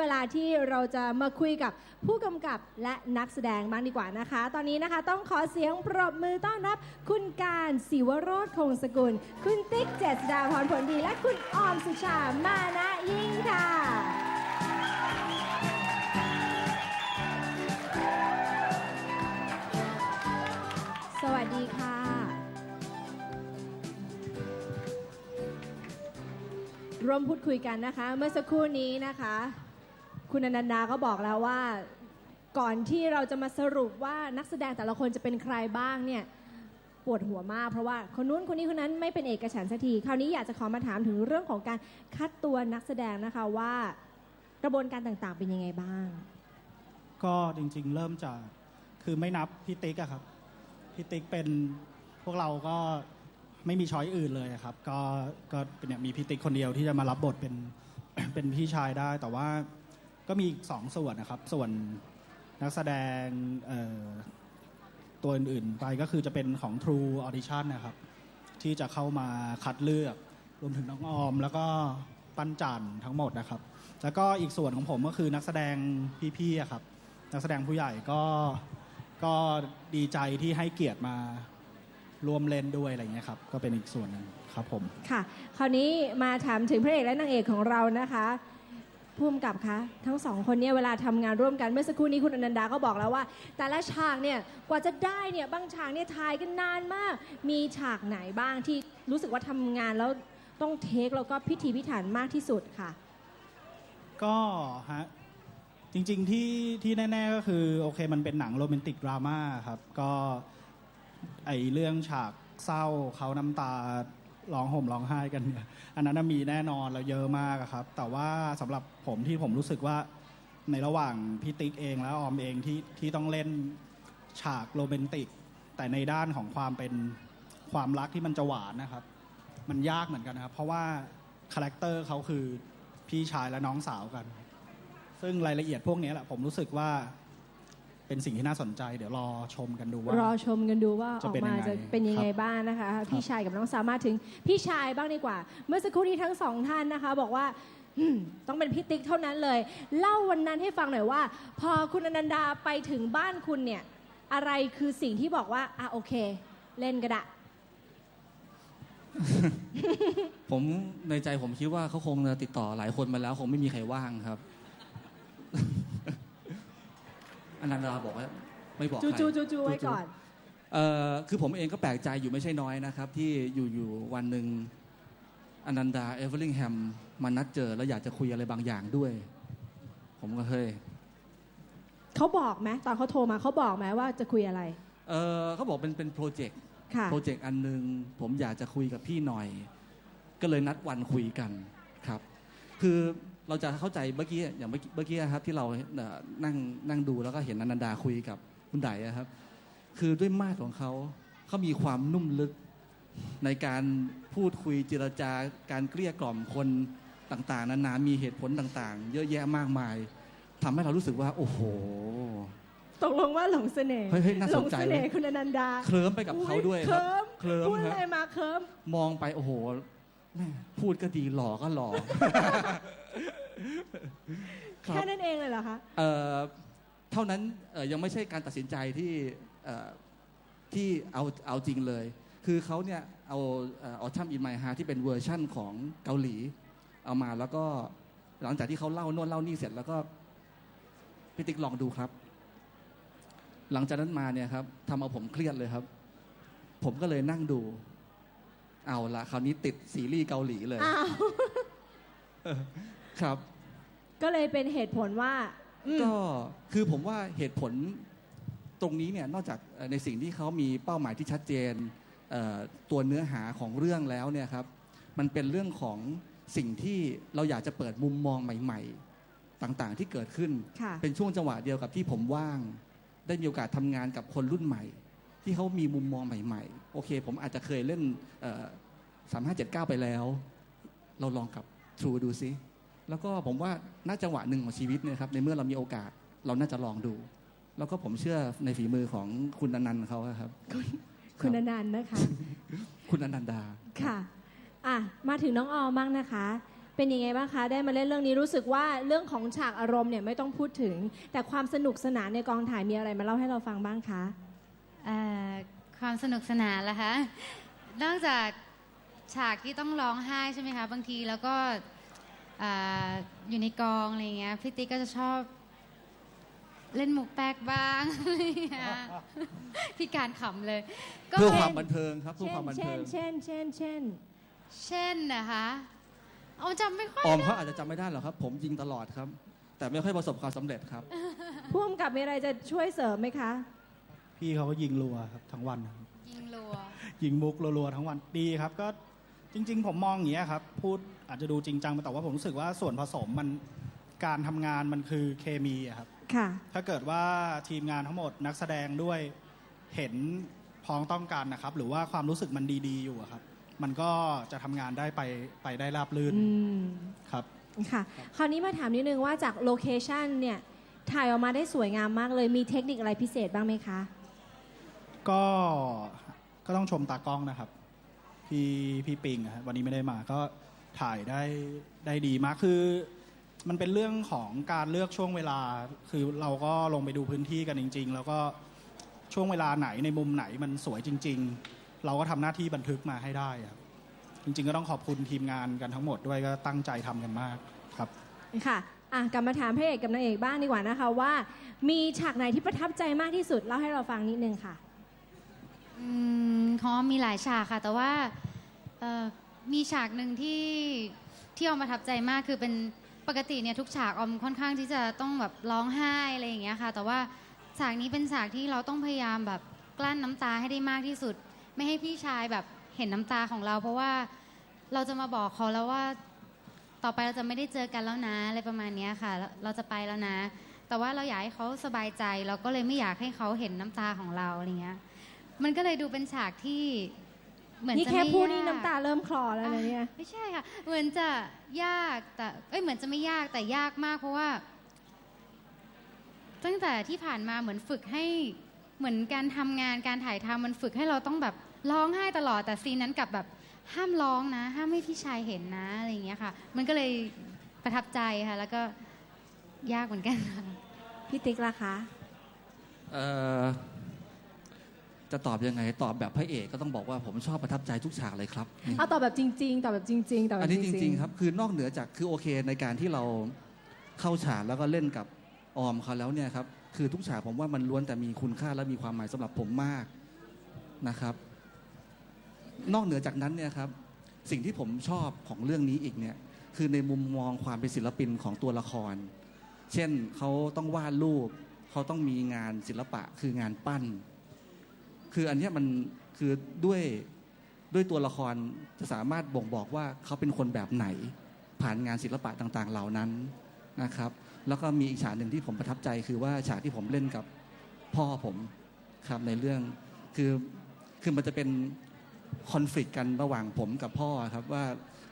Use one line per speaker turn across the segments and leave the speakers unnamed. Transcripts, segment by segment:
เวลาที่เราจะมาคุยกับผู้กำกับและนักแสดงบ้างดีกว่านะคะ ตอนนี้นะคะต้องขอเสียงปรบมือต้อนรับ คุณการศิวโรธคงสกุล คุณติ๊กเจษดาพรผลดีและคุณออมสุชามานะยิ่งค่ะสวัสดีค่ะ ร่วมพูดคุยกันนะคะ เมื่อสักครู่นี้นะคะ คุณอนันดาก็บอกแล้วว่า ก่อนที่เราจะมาสรุปว่านักแสดงแต่ละคนจะเป็นใครบ้างเนี่ยปวดหัวมาก เพราะว่าคนนู้นคนนี้คนนั้นไม่เป็นเอกฉันท์สักทีคราวนี้อยากจะขอมาถามถึงเรื่องของการคัดตัวนักแสดงนะคะว่ากระบวนการต่างๆเป็นยังไงบ้าง
ก็จริงๆ เริ่มจากคือไม่นับพี่ติ๊กอะครับพี่ติ๊กเป็นพวกเราก็ไม่มีช้อยอื่นเลยครับ ก็ก็เนี่ยมีพี่ติ๊กคนเดียวที่จะมารับบทเป็นเป็นพี่ชายได้แต่ว่า ก็มีอีกสองส่วนนะครับ ส่วนนักแสดงตัวอื่นๆไปก็คือจะเป็นของ True Audition นะครับ ที่จะเข้ามาคัดเลือกรวมถึงน้องออม แล้วก็ปั้นจันทั้งหมดนะครับ แล้วก็อีกส่วนของผมก็คือนักแสดงพี่ๆครับ นักแสดงผู้ใหญ่ก็ก็ดีใจที่ให้เกียรติมารวมเล่นด้วยอะไรเงี้ยครับ ก็เป็นอีกส่วนหนึ่งครับผม
ค่ะ คราวนี้มาถามถึงพระเอกและนางเอกของเรานะคะ ภูมิกับคะทั้งสองคนเนี่ยเวลาทำงานร่วมกันเมื่อสักครู่นี้คุณอนันดาก็บอกแล้วว่า แต่ละฉากเนี่ยกว่าจะได้เนี่ยบางฉากเนี่ยถ่ายกันนานมาก มีฉากไหนบ้างที่รู้สึกว่าทำงานแล้วต้องเทคแล้วก็พิถีพิถันมากที่สุดค่ะ
ก็ฮะจริงๆที่ที่แน่ๆก็คือโอเคมันเป็นหนังโรแมนติกดราม่าครับ ก็ไอเรื่องฉากเศร้าเขาน้ำตา ร้องห่มร้องไห้กันเนี่ยอันนั้นนะมีแน่นอนแล้วเยอะมากอะครับ แต่ว่าสำหรับผมที่ผมรู้สึกว่าในระหว่างพี่ติ๊กเองและออมเองที่ที่ต้องเล่นฉากโรแมนติก แต่ในด้านของความเป็นความรักที่มันจะหวานนะครับ มันยากเหมือนกันนะครับ เพราะว่าคาแรคเตอร์เขาคือพี่ชายและน้องสาวกัน ซึ่งรายละเอียดพวกนี้แหละผมรู้สึกว่า เป็นสิ่งที่น่าสนใจ เดี๋ยวรอชมกันดูว่า
รอชมกันดูว่าอ
จะ
อก
เป็น
มา
ยังไง
จะเป็นยังไง
ครับ
บ้างนะคะ พี่ชายกับน้องสาวมาถึงพี่ชายบ้างดีกว่า เมื่อสักครู่นี้ทั้งสองท่านนะคะ บอกว่าอืมต้องเป็นพี่ติ๊กเท่านั้นเลย เล่าวันนั้นให้ฟังหน่อยว่า พอคุณอนันดาไปถึงบ้านคุณเนี่ย อะไรคือสิ่งที่บอกว่าอะโอเค เล่นก็ได้
ผมในใจผมคิดว่าเขาคงจะติดต่อหลายคนมาแล้ว คงไม่มีใครว่างครับ อนันดาบอกว่าไม่บอกใค
จู
ร
จูจูจูไว้ก่อน
เอ่อคือผมเองก็แปลกใจอยู่ไม่ใช่น้อยนะครับ ที่อยู่ๆวันหนึ่งอนันดาเอเวอร์ลิงแฮมมานัดเจอแล้วอยากจะคุยอะไรบางอย่างด้วย ผมก็เฮ้ย
เขาบอกไหมตอนเขาโทรมาเขาบอกไหมว่าจะคุยอะไร
เออเขาบอกเป็นเป็นโปรเจกต์
ค่ะ
โปรเจกต์อันหนึงผมอยากจะคุยกับพี่หน่อย ก็เลยนัดวันคุยกันครับ คือ เราจะเข้าใจเมื่อกี้อย่างเมื่อกี้เมื่อกี้ครับที่เราเอ่อนั่งนั่งดูแล้วก็เห็นอนันดาคุยกับคุณไดอะครับ คือด้วยมาตรของเขาเขามีความนุ่มลึกในการพูดคุยเจรจาการเกลี้ยกล่อมคนต่างๆนานามีเหตุผลต่างๆ เยอะแยะมากมายทำให้เรารู้สึกว่า โอ้โห
ตกลงว่าหลงเสน่ห์
เฮ้ยเฮ้ยน่า
หล
ส
ง
นใจ
เสน่ห์คุณอนันดา
เคลิ้มไปกับเขาด้วย
เค
ครับ
ลิ้ม
เคลิ้ม
พูด
ค
อะไร
รับ
มาเคลิ้ม
มองไปโอ้โห แม่พูดก็ดีหล่อก็หล่อ ครั
แค่
บ
นั้นเองเลยเหรอคะ
เอ่อเท่านั้นเอ่อยังไม่ใช่การตัดสินใจที่เอ่อที่เอาเอาจริงเลย คือเขาเนี่ยเอาออทัมอินไมฮาที่เป็นเวอร์ชั่นของเกาหลี เอามาแล้วก็หลังจากที่เขาเล่าโน่นเล่านี่เสร็จแล้วก็พี่ติ๊กลองดูครับ หลังจากนั้นมาเนี่ยครับทำเอาผมเครียดเลยครับ ผมก็เลยนั่งดู เอาละคราวนี้ติดซีรีส์เกาหลีเลยครับ
ก็เลยเป็นเหตุผลว่า
ก็คือผมว่าเหตุผลตรงนี้เนี่ยนอกจากในสิ่งที่เขามีเป้าหมายที่ชัดเจนตัวเนื้อหาของเรื่องแล้วเนี่ยครับ มันเป็นเรื่องของสิ่งที่เราอยากจะเปิดมุมมองใหม่ ๆ ต่างๆที่เกิดขึ้นเป็นช่วงจังหวะเดียวกับที่ผมว่าง ได้มีโอกาสทำงานกับคนรุ่นใหม่ ที่เขามีมุมมองใหม่ ๆ โอเค ผมอาจจะเคยเล่น สามห้าเจ็ดเก้าไปแล้ว เราลองกับทรูดูซิ แล้วก็ผมว่าน่าจังหวะหนึ่งของชีวิตเนี่ยครับในเมื่อเรามีโอกาสเราน่าจะลองดู แล้วก็ผมเชื่อในฝีมือของคุณนันต์เขาครับ
คุณนันต์นะคะ
คุณนันดา
ค่ะอะมาถึงน้องออมบ้างนะคะ เป็นยังไงบ้างคะ ได้มาเล่นเรื่องนี้รู้สึกว่าเรื่องของฉากอารมณ์เนี่ยไม่ต้องพูดถึง แต่ความสนุกสนานในกองถ่ายมีอะไรมาเล่าให้เราฟังบ้างคะ
เอ่อความสนุกสนานละคะ นอกจาก ฉากที่ต้องร้องไห้ใช่ไหมคะบางทีแล้วก็อ่าอยู่ในกองอะไรเงี้ยพี่ติ๊กก็จะชอบ เล่นมุกแป๊กบ้างอะไรเงี้ยพี่การขำเลยก็
เพื่อความบันเทิงครับเพื่อ
เช่
คนวามบัน
เช่
เทิ
น
ง
เช่นเช่นเช่น
เช่นนะคะเอาจำไม่ค่อย
ออมเขาอาจจะจำไม่ได้หรอกครับ ผมยิงตลอดครับ แต่ไม่ค่อยประสบความสำเร็จครับ
ผู้กำกับมีอะไรจะช่วยเสริมไหมคะ
พี่เขาก็ยิงรัวครับทั้งวันครับ
ยิงรัว
ยิงมุกรัวๆทั้งวันดีครับ ก็ จริง ๆ ผมมองอย่างเงี้ยครับ พูดอาจจะดูจริงจังแต่ว่าผมรู้สึกว่าส่วนผสมมันการทำงานมันคือเคมีอะครับ
ค่ะ
ถ้าเกิดว่าทีมงานทั้งหมดนักแสดงด้วยเห็นพ้องต้องกันนะครับ หรือว่าความรู้สึกมันดีๆอยู่อะครับ มันก็จะทำงานได้ไปไปได้ราบรื่น
อืม
ครับ
ค่ะ คราวนี้มาถามนิดนึงว่าจากโลเคชันเนี่ย ถ่ายออกมาได้สวยงามมากเลย มีเทคนิคอะไรพิเศษบ้างไหมคะ
ก็ก็ต้องชมตากล้องนะครับ พี่พี่ปิงอะฮะวันนี้ไม่ได้มาก็ถ่ายได้ได้ดีมากคือ มันเป็นเรื่องของการเลือกช่วงเวลา คือเราก็ลงไปดูพื้นที่กันจริง ๆ แล้วก็ช่วงเวลาไหนในมุมไหนมันสวยจริง ๆ เราก็ทำหน้าที่บันทึกมาให้ได้ครับจริง ๆ ก็ต้องขอบคุณทีมงานกันทั้งหมดด้วยก็ตั้งใจทำกันมากครับ
ค่ะอะกลับมาถามพระเอกกับนางเอกบ้างดีกว่านะคะว่า มีฉากไหนที่ประทับใจมากที่สุดเล่าให้เราฟังนิดนึงค่ะ
อืมเขามีหลายฉากค่ะ แต่ว่า เอ่อมีฉากหนึ่งที่ที่ออมประทับใจมากคือเป็นปกติเนี่ยทุกฉากออมค่อนข้างที่จะต้องแบบร้องไห้อะไรอย่างเงี้ยค่ะ แต่ว่าฉากนี้เป็นฉากที่เราต้องพยายามแบบกลั้นน้ำตาให้ได้มากที่สุด ไม่ให้พี่ชายแบบเห็นน้ำตาของเรา เพราะว่าเราจะมาบอกเขาแล้วว่าต่อไปเราจะไม่ได้เจอกันแล้วนะอะไรประมาณเนี้ยค่ะแล้วเราจะไปแล้วนะ แต่ว่าเราอยากให้เขาสบายใจ เราก็เลยไม่อยากให้เขาเห็นน้ำตาของเราอะไรเงี้ยมันก็เลยดูเป็นฉากที่ เหมือน
นี่
จะ
แค่
ไม่
พูด
ยก
นี่น้ำตาเริ่มคลอแล้วนะเนี่ย
อะไม่ใช่ค่ะ เหมือนจะยากแต่เอ้ยเหมือนจะไม่ยากแต่ยากมากเพราะว่า ตั้งแต่ที่ผ่านมาเหมือนฝึกให้เหมือนการทำงานการถ่ายทำมันฝึกให้เราต้องแบบร้องไห้ตลอดแต่ซีนนั้นกลับแบบห้ามร้องนะ ห้ามให้พี่ชายเห็นนะอะไรอย่างเงี้ยค่ะ มันก็เลยประทับใจค่ะ แล้วก็ยากเหมือนกันค่ะ
พี่ติ๊กล่ะคะ
เอ่อ จะตอบยังไงตอบแบบพระเอกก็ต้องบอกว่าผมชอบประทับใจทุกฉากเลยครับนี่
เอาตอบแบบจริงๆตอบแบบจริงๆตอบแบ
อัน
บ
นี้
จ
จ
ริงๆ
ริงๆครับ คือนอกเหนือจากคือโอเคในการที่เราเข้าฉากแล้วก็เล่นกับออมเขาแล้วเนี่ยครับคือทุกฉากผมว่ามันล้วนแต่มีคุณค่าและมีความหมายสำหรับผมมากนะครับ นอกเหนือจากนั้นเนี่ยครับ สิ่งที่ผมชอบของเรื่องนี้อีกเนี่ย คือในมุมมองความเป็นศิลปินของตัวละคร เช่นเขาต้องวาดรูปเขาต้องมีงานศิลปะคืองานปั้น คืออันนี้มันคือด้วยด้วยตัวละครจะสามารถบ่งบอกว่าเขาเป็นคนแบบไหน ผ่านงานศิลปะต่างๆ เหล่านั้นนะครับ แล้วก็มีอีกฉากหนึ่งที่ผมประทับใจ คือว่าฉากที่ผมเล่นกับพ่อผมครับในเรื่องคือคือมันจะเป็นคอน FLICT กันระหว่างผมกับพ่อครับว่า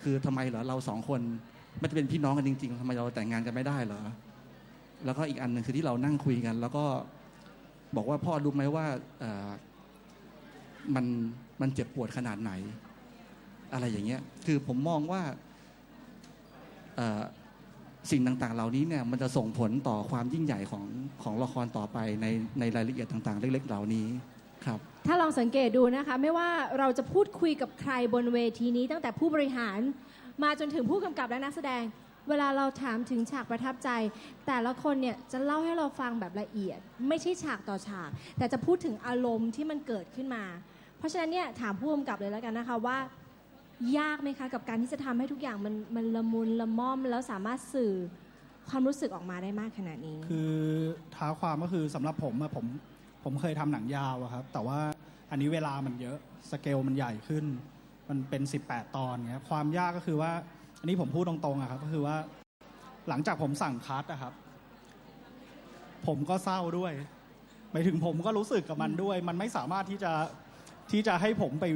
คือทำไมเหรอเราสองคนไม่ได้เป็นพี่น้องกันจริงๆทำไมเราแต่งงานกันไม่ได้เหรอแล้วก็อีกอันหนึ่งคือที่เรานั่งคุยกัน แล้วก็บอกว่าพ่อรู้ไหมว่า มันมันเจ็บปวดขนาดไหน อะไรอย่างเงี้ยคือผมมองว่าเอ่อสิ่งต่างๆ เหล่านี้เนี่ยมันจะส่งผลต่อความยิ่งใหญ่ของของละครต่อไปในในรายละเอียดต่างๆ เล็ก ๆ เหล่านี้ครับ
ถ้าลองสังเกตดูนะคะ ไม่ว่าเราจะพูดคุยกับใครบนเวทีนี้ ตั้งแต่ผู้บริหารมาจนถึงผู้กำกับและนักแสดง เวลาเราถามถึงฉากประทับใจ แต่ละคนเนี่ยจะเล่าให้เราฟังแบบละเอียด ไม่ใช่ฉากต่อฉาก แต่จะพูดถึงอารมณ์ที่มันเกิดขึ้นมา เพราะฉะนั้นเนี่ยถามผู้กำกับเลยแล้วกันนะคะว่า ยากไหมคะกับการที่จะทำให้ทุกอย่างมันมันละมุนละม่อมแล้วสามารถสื่อความรู้สึกออกมาได้มากขนาดนี้
คือท้าความก็คือสำหรับผมอะผมผมเคยทำหนังยาวอะครับ แต่ว่าอันนี้เวลามันเยอะสเกลมันใหญ่ขึ้น มันเป็น 18 ตอนเงี้ยความยากก็คือว่า อันนี้ผมพูดตรงๆอะครับก็คือว่า หลังจากผมสั่งคัดอะครับ ผมก็เศร้าด้วยหมายถึงผมก็รู้สึกกับมันด้วย มันไม่สามารถที่จะ ที่จะให้ผมไป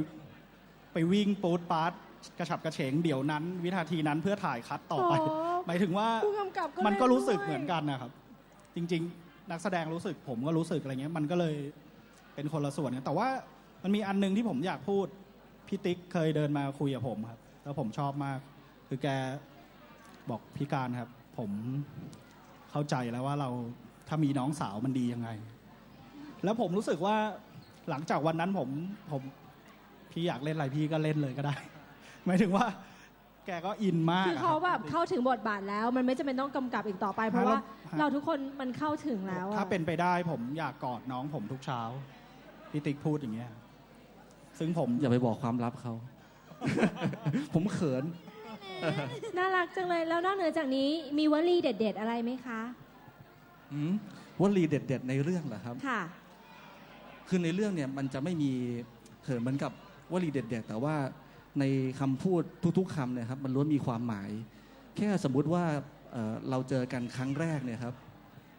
ไปวิ่งปูดปาร์ตกระฉับกระเฉงเดี๋ยวนั้น วินาทีนั้นเพื่อถ่ายคัดต่อไป
โอ้
หมายถึงว่า
ผู้กำกับก็
มันก็
เล่น
รู้สึก
ด้วย
เหมือนกันนะครับ จริง ๆ นักแสดงรู้สึกผมก็รู้สึกอะไรเงี้ย มันก็เลยเป็นคนละส่วนกันแต่ว่ามันมีอันหนึงที่ผมอยากพูดพี่ติ๊กเคยเดินมาคุยกับผมครับ แล้วผมชอบมาก คือแกบอกพี่การครับ ผมเข้าใจแล้วว่าเราถ้ามีน้องสาวมันดียังไง แล้วผมรู้สึกว่า หลังจากวันนั้นผมผมพี่อยากเล่นอะไรพี่ก็เล่นเลยก็ได้ หมายถึงว่า แกก็อินมาก
คือ
อะ
เขา
รับ
แบบเข้าถึงบทบาทแล้ว มันไม่จำเป็นต้องกำกับอีกต่อไป เพราะว่า
ฮะ
เราทุกคนมันเข้าถึงแล้วอะ
ถ้าเป็นไปได้ผมอยากกอดน้องผมทุกเช้าพี่ติ๊กพูดอย่างเงี้ย ซึ่งผม
อย่าไปบอกความลับเขา ผมเขิน
น่ารักจังเลยแล้วนอกเหนือจากนี้มีวลีเด็ด ๆ อะไรไหมคะ
หืมวลีเด็ด ๆ ในเรื่องเหรอครับ
ค่ะ
คือในเรื่องเนี่ยมันจะไม่มีเขินเหมือนกับวลีเด็ดๆแต่ว่าในคำพูดทุกๆคำเนี่ยครับมันล้วนมีความหมาย แค่สมมุติว่าเเราเจอกันครั้งแรกเนี่ยครับ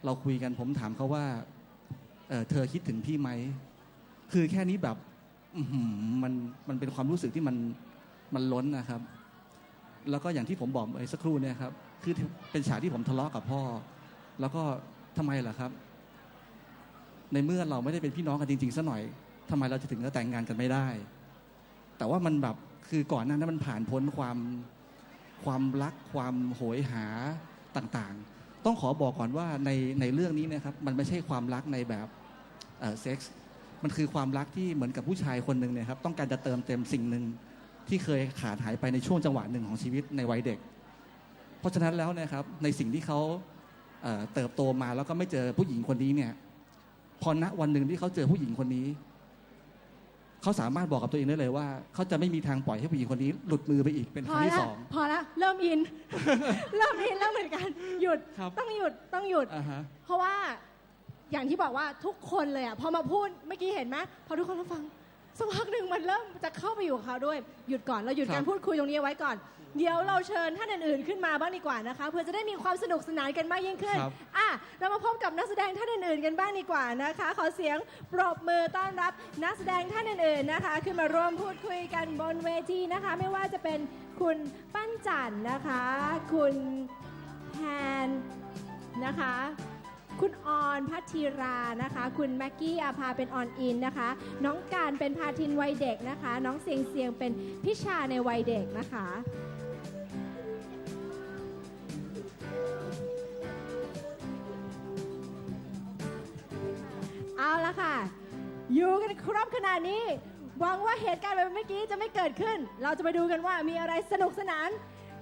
เราคุยกันผมถามเขาว่าเเธอคิดถึงพี่ไหม คือแค่นี้แบบมันมันเป็นความรู้สึกที่มันมันล้นนะครับ แล้วก็อย่างที่ผมบอกไปสักครู่เนี่ยครับ คือเป็นฉากที่ผมทะเลาะกับพ่อ แล้วก็ทำไมล่ะครับ ในเมื่อเราไม่ได้เป็นพี่น้องกันจริงๆซะหน่อยทำไมเราจะถึงจะแต่งงานกันไม่ได้ แต่ว่ามันแบบคือก่อนหน้านั้นมันผ่านพ้นความความรักความโหยหาต่างๆ ต้องขอบอกก่อนว่าในในเรื่องนี้นะครับ มันไม่ใช่ความรักในแบบเอ่อเซ็กส์มันคือความรักที่เหมือนกับผู้ชายคนหนึ่งเนี่ยครับต้องการจะเติมเต็มสิ่งหนึ่งที่เคยขาดหายไปในช่วงจังหวะหนึ่งของชีวิตในวัยเด็ก เพราะฉะนั้นแล้วนะครับในสิ่งที่เขาเเติบโตมาแล้วก็ไม่เจอผู้หญิงคนนี้เนี่ย พอณวันหนึ่งที่เขาเจอผู้หญิงคนนี้ เขาสามารถบอกกับตัวเองได้เลยว่า เขาจะไม่มีทางปล่อยให้ผู้หญิงคนนี้ หลุดมือไปอีกเป็น
พ
ค
อ
รั้งที่
ละ
สอง
พอละเริ่มอิน เริ่มอินแล้วเหมือนกัน หยุด
ครับ
ต้องหยุดต้องหยุด
อ่าฮะ
เพราะว่าอย่างที่บอกว่าทุกคนเลยอะพอมาพูดเมื่อกี้เห็นไหมพอทุกคนมาฟังสักพักหนึ่งมันเริ่มจะเข้าไปอยู่กับเขาด้วย หยุดก่อนเราหยุด
ครับ
การพูดคุยตรงนี้เอาไว้ก่อน เดี๋ยวเราเชิญท่านอื่นๆขึ้นมาบ้างดีกว่านะคะ เพื่อจะได้มีความสนุกสนานกันมากยิ่งขึ้น
ครับ
อะเรามาพบกับนักแสดงท่านอื่นๆกันบ้างดีกว่านะคะ ขอเสียงปรบมือต้อนรับนักแสดงท่านอื่นๆนะคะ ขึ้นมาร่วมพูดคุยกันบนเวทีนะคะ ไม่ว่าจะเป็นคุณปั้นจันนะคะ คุณแพนนะคะ คุณออนพัทธีรานะคะ คุณแม็กกี้อาภาเป็นออนอินนะคะ น้องการเป็นพาทินวัยเด็กนะคะ น้องเสียงเสียงเป็นพิชาในวัยเด็กนะคะ เอาละค่ะ อยู่กันครบขนาดนี้ หวังว่าเหตุการณ์แบบเมื่อกี้จะไม่เกิดขึ้น เราจะไปดูกันว่ามีอะไรสนุกสนาน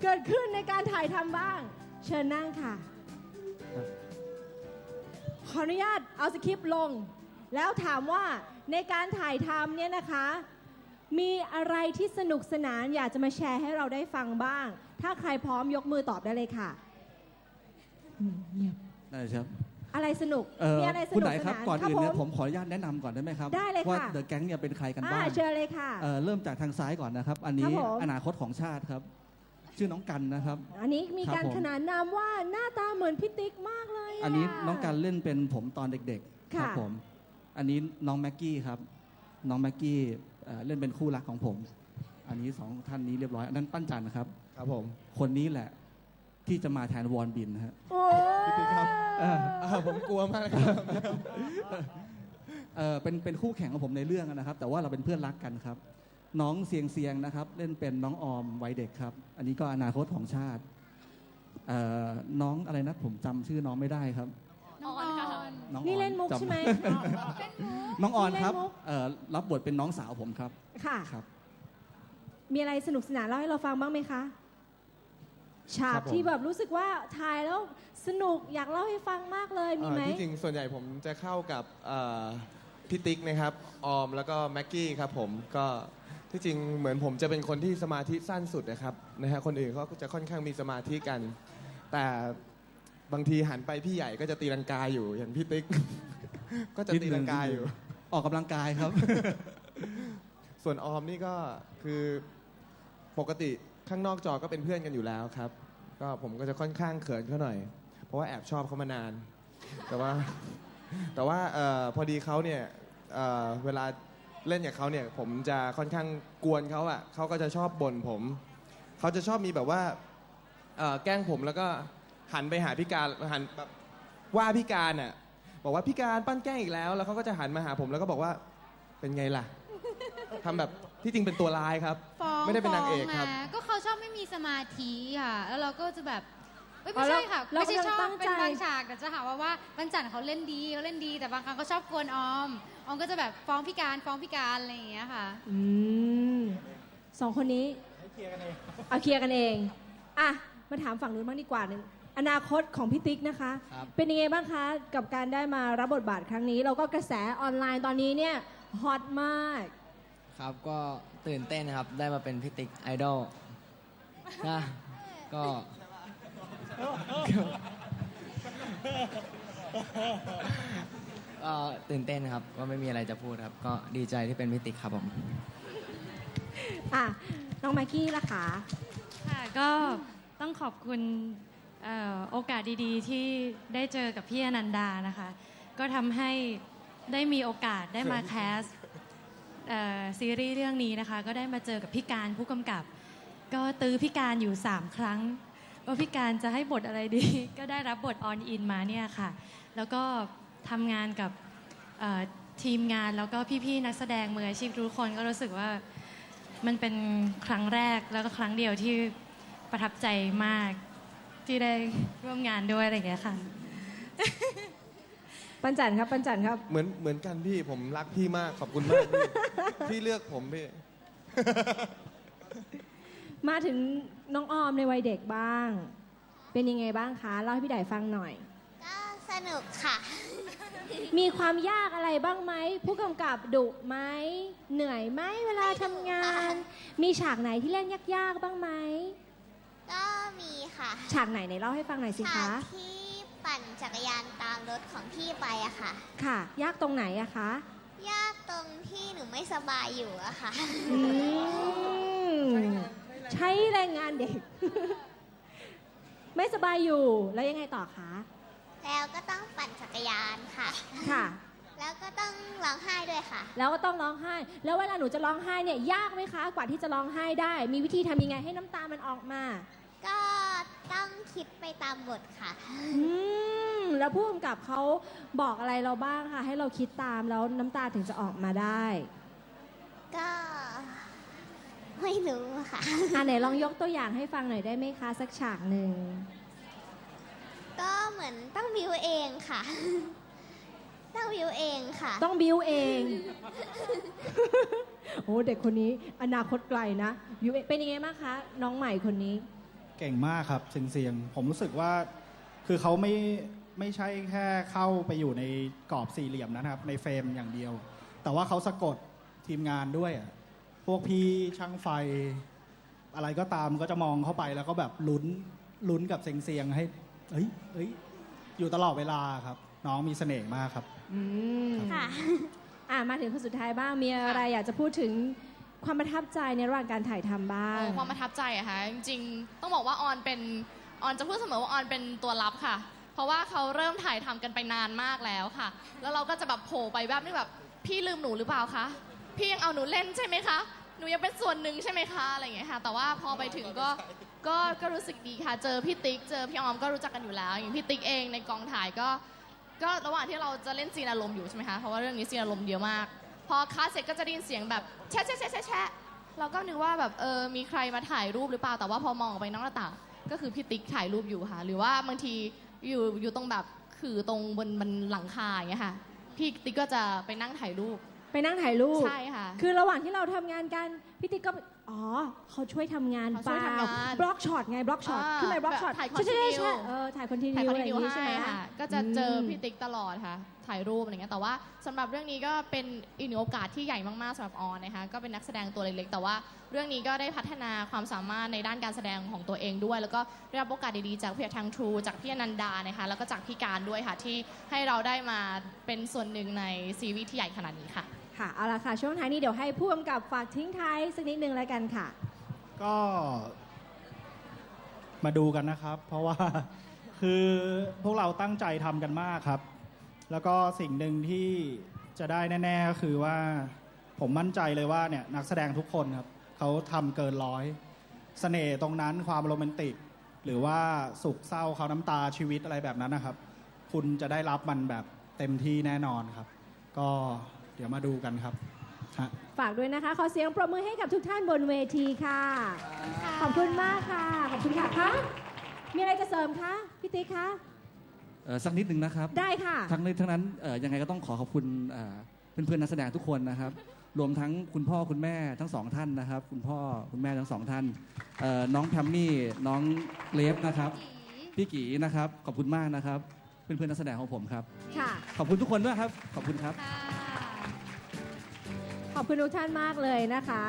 เกิดขึ้นในการถ่ายทำบ้าง เชิญนั่งค่ะ ขออนุญาตเอาสคริปต์ลง แล้วถามว่าในการถ่ายทำเนี่ยนะคะ มีอะไรที่สนุกสนานอยากจะมาแชร์ให้เราได้ฟังบ้าง ถ้าใครพร้อมยกมือตอบได้เลยค่ะอืมเงียบ
ได้ครับ
อะไรสนุก
เอ่อ
มีอะไรส
คุณ
นุ
ไห
ก
น
ส
ครับ
นาน
ก่อนอื่นเนี่ย
ครับ
ผมขออนุญาตแนะนำก่อนได้ไหมครับ
ได้เลย
ว่า
ค่ะ
เดอะแก๊งเนี่ยเป็นใครกัน
อ่า
บ้าง
เชิญเลยค่ะ
เอ่อเริ่มจากทางซ้ายก่อนนะครับ อัน
ค
นี้
รับผม
อนาคตของชาติครับ ชื่อน้องกันนะครับ
อันนี้มี
ครับ
การ
ผม
ขนานนามว่าหน้าตาเหมือนพี่ติ๊กมากเลยะ
อันนี้น้องกันเล่นเป็นผมตอนเด็กๆค
ค่ะ
รับผม อันนี้น้องแม็กกี้ครับ น้องแม็กกี้เอ่อเล่นเป็นคู่รักของผม อันนี้สองท่านนี้เรียบร้อย อันนั้นปั้นจันทร์นะครับ
ครับผม
คนนี้แหละ ที่จะมาแทนวอนบินนะฮะ
โอ้
พี่ติ๊กครับอ่าผมกลัวมากเลยครับ
เอ่อเป็นเป็นคู่แข่งของผมในเรื่องนะครับ แต่ว่าเราเป็นเพื่อนรักกันครับ น้องเสียงเสียงนะครับ เล่นเป็นน้องออมวัยเด็กครับ อันนี้ก็อนาคตของชาติเอ่อน้องอะไรนะผมจำชื่อน้องไม่ได้ครับ
น้องออนค่ะ
น้อง
นี่
ออ
เล่นมุก
จำ
ใช่ไหม
น้องออนครับ
นี่เล่นมุก
เอ่อรับบทเป็นน้องสาวผมครับ
ค่ะ
ครับ
มีอะไรสนุกสนานเล่าให้เราฟังบ้างไหมคะ ฉา
ครั
ก
บผม
ที่แบบรู้สึกว่าถ่ายแล้วสนุกอยากเล่าให้ฟังมากเลยมีไหม
อ่าที่จริงส่วนใหญ่ผมจะเข้ากับเอ่อพี่ติ๊กนะครับ ออมแล้วก็แม็กกี้ครับผมก็ที่จริงเหมือนผมจะเป็นคนที่สมาธิสั้นสุดนะครับนะฮะคนอื่นเขาก็จะค่อนข้างมีสมาธิกัน แต่บางทีหันไปพี่ใหญ่ก็จะตีลังกาอยู่อย่างพี่ติ๊ก ก็จะตีลังกาอยู่
ออกกำลังกายครับ
ส่วนออมนี่ก็คือปกติ ข้างนอกจอก็เป็นเพื่อนกันอยู่แล้วครับ ก็ผมก็จะค่อนข้างเขินเขาหน่อย เพราะว่าแอบชอบเขามานาน แต่ว่าแต่ว่าเออพอดีเขาเนี่ยเอ่อเวลาเล่นกับเขาเนี่ยผมจะค่อนข้างกวนเขาอะเขาก็จะชอบบ่นผมเขาจะชอบมีแบบว่าเอ่อแกล้งผมแล้วก็หันไปหาพี่การหันแบบว่าพี่การอะบอกว่าพี่การปั้นแกล้งอีกแล้ว แล้วเขาก็จะหันมาหาผมแล้วก็บอกว่าเป็นไงล่ะทำแบบที่จริงเป็นตัวร้ายครับ
ฟ้อง
ไม่ได้เป็นนางเอก
ฟ้
ครับ
นะก็เขา ชอบไม่มีสมาธิค่ะ แล้วเราก็จะแบบเอ้ยไม่ใช่ค่ะ
เรา
ไม่ใช่
กำลั
ช
ง
อบ
ตั้ง
เป็น
ใจ
บางฉากแต่จะหาว่าว่าบรรจันเขาเล่นดีเขาเล่นดี แต่บางครั้งเขาชอบกวนออม ออมก็จะแบบฟ้องพี่การฟ้องพี่การอะไรอย่างเงี้ยค่ะ
อืมสองคนนี้เอาเคลียร์กันเอง อะ มาถามฝั่งนู้นบ้างดีกว่าหนึ่งอนาคตของพี่ติ๊กนะคะ
ครับ
เป็นยังไงบ้างคะ กับการได้มารับบทบาทครั้งนี้แล้วก็กระแสออนไลน์ตอนนี้เนี่ยฮอตมาก
ครับก็ตื่นเต้นนะครับ ได้มาเป็นพิติกไอดอล นะก็ก็ตื่นเต้นครับก็ไม่มีอะไรจะพูดครับ ก็ดีใจที่เป็นพิติกครับผม
อะน้องมากกี้ล่ะคะ
ค่ะก็ต้องขอบคุณเอ่อโอกาสดีๆ ที่ได้เจอกับพี่อนันดานะคะ ก็ทำให้ได้มีโอกาสได้มาแคสเอ่อซีรีส์เรื่องนี้นะคะ ก็ได้มาเจอกับพี่การผู้กำกับ ก็ตื้อพี่การอยู่ 3 ครั้ง ว่าพี่การจะให้บทอะไรดี ก็ได้รับบทออนอินมาเนี่ยค่ะ แล้วก็ทำงานกับเอ่อทีมงานแล้วก็พี่ๆนักแสดงมืออาชีพทุกคนก็รู้สึกว่ามันเป็นครั้งแรกแล้วก็ครั้งเดียวที่ประทับใจมากที่ได้ร่วมงานด้วยอะไรอย่างเงี้ยค่ะ
ปัญจันครับ ปัญจันครับ
เหมือนเหมือนกันพี่ผมรักพี่มากขอบคุณมากพี่ที่เลือกผมพี่
มาถึงน้องออมในวัยเด็กบ้าง เป็นยังไงบ้างคะเล่าให้พี่ไดฟังหน่อย
ก็สนุกค่ะ
มีความยากอะไรบ้างไหมผู้กำกับดุไหมเหนื่อยไหมเวลาทำงาน มีฉากไหนที่เล่นยากๆบ้างไหม
ก็มีค่ะ
ฉากไหนไหนเล่าให้ฟังหน่อยสิ
ฉา
คะ
กที่ปั่นจักรยานตามรถของพี่ไปอะค่ะ
ค่ะ ยากตรงไหนอะคะ
ยากตรงที่หนูไม่สบายอยู่อะค่ะ
อืม ใช้แรงงานเด็ก ไม่สบายอยู่แล้วยังไงต่อคะ
แล้วก็ต้องปั่นจักรยานค่ะ
ค่ะ
แล้วก็ต้องร้องไห้ด้วยค่ะ
แล้วก็ต้องร้องไห้ แล้วเวลาหนูจะร้องไห้เนี่ยยากไหมคะ กว่าที่จะร้องไห้ได้ มีวิธีทำยังไงให้น้ำตามันออกมา
ก็ต้องคิดไปตามบทค่ะ
อืม แล้วผู้กำกับเขาบอกอะไรเราบ้างคะให้เราคิดตามแล้วน้ำตาถึงจะออกมาได้
ก็ ไม่รู้อะค่ะ
อะไหนลองยกตัวอย่างให้ฟังหน่อยได้ไหมคะสักฉากหนึ่ง
ก็เหมือนต้องบิวเองค่ะ ต้องบิวเองค่ะ
ต้องบิวเอง โอ้เด็กคนนี้อนาคตไกลนะบิวเองเป็นยังไงบ้างคะ น้องใหม่คนนี้
เก่งมากครับเสียงเสียงๆผมรู้สึกว่า คือเขาไม่ไม่ใช่แค่เข้าไปอยู่ในกรอบสี่เหลี่ยมนะครับ ในเฟรมอย่างเดียว แต่ว่าเขาสะกดทีมงานด้วยอะ พวกพี่ช่างไฟ อะไรก็ตามก็จะมองเข้าไปแล้วก็แบบลุ้นลุ้นกับเสียงเสียงๆให้เอ้ยเอ้ยอยู่ตลอดเวลาครับ น้องมีเสน่ห์มากครับ
อืม
ค่ะ
อะมาถึงคนสุดท้ายบ้างมีอะไรอยากจะพูดถึงความประทับใจในระหว่างการถ่ายทำบ้าง
โอ้ความประทับใจอะค่ะจริงๆ ต้องบอกว่าออนเป็นออนจะพูดเสมอว่าออนเป็นตัวลับค่ะ เพราะว่าเขาเริ่มถ่ายทำกันไปนานมากแล้วค่ะ แล้วเราก็จะแบบโผล่ไปแบบนี้แบบพี่ลืมหนูหรือเปล่าคะ พี่ยังเอาหนูเล่นใช่ไหมคะ หนูยังเป็นส่วนหนึ่งใช่ไหมคะอะไรอย่างเงี้ยค่ะ แต่ว่าพอไปถึงก็ ก็ก็รู้สึกดีค่ะ เจอพี่ติ๊ก เจอพี่ออมก็รู้จักกันอยู่แล้ว อย่างพี่ติ๊กเองในกองถ่ายก็ ก็ระหว่างที่เราจะเล่นซีนอารมณ์อยู่ใช่ไหมคะ เพราะว่าเรื่องนี้ซีนอารมณ์เยอะมาก พอคัสเสร็จก็จะได้ยินเสียงแบบแชะแชะแชะแชะแชะเราก็นึกว่าแบบเออ มีใครมาถ่ายรูปหรือเปล่า แต่ว่าพอมองออกไปนอกหน้าต่าง ก็คือพี่ติ๊กถ่ายรูปอยู่ค่ะ หรือว่าบางทีอยู่อยู่ตรงแบบคือตรงบนบนหลังคาอย่างเงี้ยค่ะ พี่ติ๊กก็จะไปนั่งถ่ายรูป
ไปนั่งถ่ายรูป
ใช่ค่ะ
คือระหว่างที่เราทำงานกันพี่ติ๊กก็ อ๋อ เขาช่วยทำงาน
เขา
เป
ช่วย
ล่า
ทำงาน
บล็อกช็อตไงบล็อกช็อต
อ่า
ขึ้นไปบล็อกช็อต
แบบถ่าย
ใช่ใช่
continue
ใช่เออถ่ายคอนทินิ
ถ่ายวคอน
อะไร
ติ
อ
เนี
ย่ายงนี้ใช่ไหม
ค่ะ ก็จะเจอพี่ติ๊กตลอดค่ะ ถ่ายรูปอะไรเงี้ย แต่ว่าสำหรับเรื่องนี้ก็เป็นอีกหนึ่งโอกาสที่ใหญ่มากๆสำหรับออนนะคะ ก็เป็นนักแสดงตัวเล็กๆ แต่ว่าเรื่องนี้ก็ได้พัฒนาความสามารถในด้านการแสดงของตัวเองด้วย แล้วก็ได้รับโอกาสดีๆ จากพี่ทางทรูจากพี่อนันดานะคะ แล้วก็จากพี่การด้วยค่ะ ที่ให้เราได้มาเป็นส่วนหนึ่งในซีรีส์ที่ใหญ่ขนาดนี้ค่ะ
ค่ะเอาละค่ะ ช่วงท้ายนี้เดี๋ยวให้ผู้กำกับฝากทิ้งท้ายสักนิดนึงแล้วกันค่ะ
ก็มาดูกันนะครับ เพราะว่าคือพวกเราตั้งใจทำกันมากครับ แล้วก็สิ่งหนึ่งที่จะได้แน่ๆก็คือว่าผมมั่นใจเลยว่าเนี่ยนักแสดงทุกคนครับเขาทำเกินร้อยสเสน่ห์ตรงนั้นความโรแมนติก หรือว่าสุขเศร้าเขาน้ำตาชีวิตอะไรแบบนั้นนะครับ คุณจะได้รับมันแบบเต็มที่แน่นอนครับ ก็ เดี๋ยวมาดูกันครับฮะ
ฝากด้วยนะคะ ขอเสียงปรบมือให้กับทุกท่านบนเวทีค่ะ ขอบคุณมากค่ะ ขอบคุณค่ะคะมีอะไรจะเสริมคะพี่ติ๊กคะ
เอ่อสักนิดหนึ่งนะครับ
ได้ค่ะ
ทั้งนี้ทั้งนั้นเอ่อยังไงก็ต้องขอขอบคุณเอ่อเพื่อนๆนักแสดงทุกคนนะครับ รวมทั้งคุณพ่อคุณแม่ทั้งสองท่านนะครับ คุณพ่อคุณแม่ทั้งสองท่านเอ่อน้องแพมมี่น้องเลฟนะครับ พี่กีนะครับ ขอบคุณมากนะครับ เพื่อนๆนักแสดงของผมครับ
ค่ะ
ขอบคุณทุกคนด้วยครับ ขอบคุณครับ
ขอบคุณทุกท่านมากเลยนะคะ